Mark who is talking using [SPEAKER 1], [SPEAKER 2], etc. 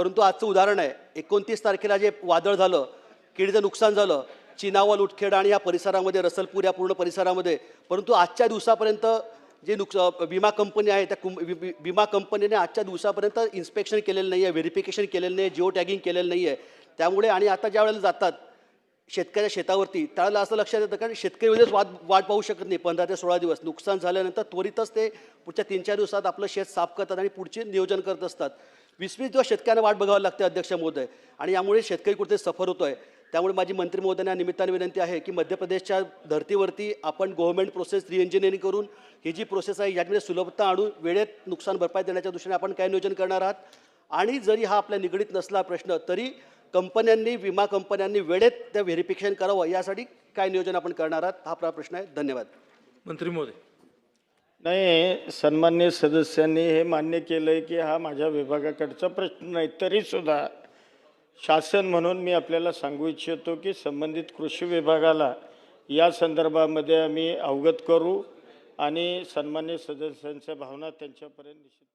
[SPEAKER 1] परंतु आजचं उदाहरण आहे एकोणतीस तारखेला जे वादळ झालं किडीचं नुकसान झालं चिनावा लुटखेड आणि या परिसरामध्ये रसलपूर या पूर्ण परिसरामध्ये परंतु आजच्या दिवसापर्यंत जे नुकस विमा कंपनी आहे त्या कुं विमा कंपनीने आजच्या दिवसापर्यंत इन्स्पेक्शन केलेलं नाही आहे व्हेरिफिकेशन केलेलं नाही जिओ टॅगिंग केलेलं नाही आहे त्यामुळे आणि आता ज्या वेळेला जातात शेतकऱ्याच्या शेतावरती. त्याला असं लक्षात येतं कारण शेतकरी वेळेस वाट वाट पाहू शकत नाही. पंधरा ते सोळा दिवस. नुकसान झाल्यानंतर त्वरितच ते पुढच्या तीन चार दिवसात आपलं शेत साफ करतात आणि पुढचे नियोजन करत असतात. वीस वीस दिवस शेतकऱ्यांना वाट बघावं लागते अध्यक्ष महोदय. आणि यामुळे शेतकरी कुठे सफर होतो आहे त्यामुळे माझी मंत्री महोदयांना निमित्ताने विनंती आहे की मध्य प्रदेशच्या धर्तीवरती आपण गव्हर्नमेंट प्रोसेस रिएंजिनिअरिंग करून ही जी प्रोसेस आहे याच्यामध्ये सुलभता आणून वेळेत नुकसान भरपाई देण्याच्या दृष्टीने आपण काय नियोजन करणार आहात? आणि जरी हा आपल्या निगडीत नसला प्रश्न तरी कंपन्यांनी विमा कंपन्यांनी वेळेत त्या व्हेरिफिकेशन करावं यासाठी काय नियोजन आपण करणार आहात? हा आपला प्रश्न आहे. धन्यवाद.
[SPEAKER 2] मंत्री महोदय
[SPEAKER 3] नाही सन्मान्य सदस्यांनी हे मान्य केलं आहे की हा माझ्या विभागाकडचा प्रश्न नाही तरीसुद्धा शासन म्हणून मी आपल्याला सांगू इच्छितो की संबंधित कृषी विभागाला या संदर्भामध्ये आम्ही अवगत करू आणि सन्मान्य सदस्यांच्या भावना त्यांच्यापर्यंत निश्चित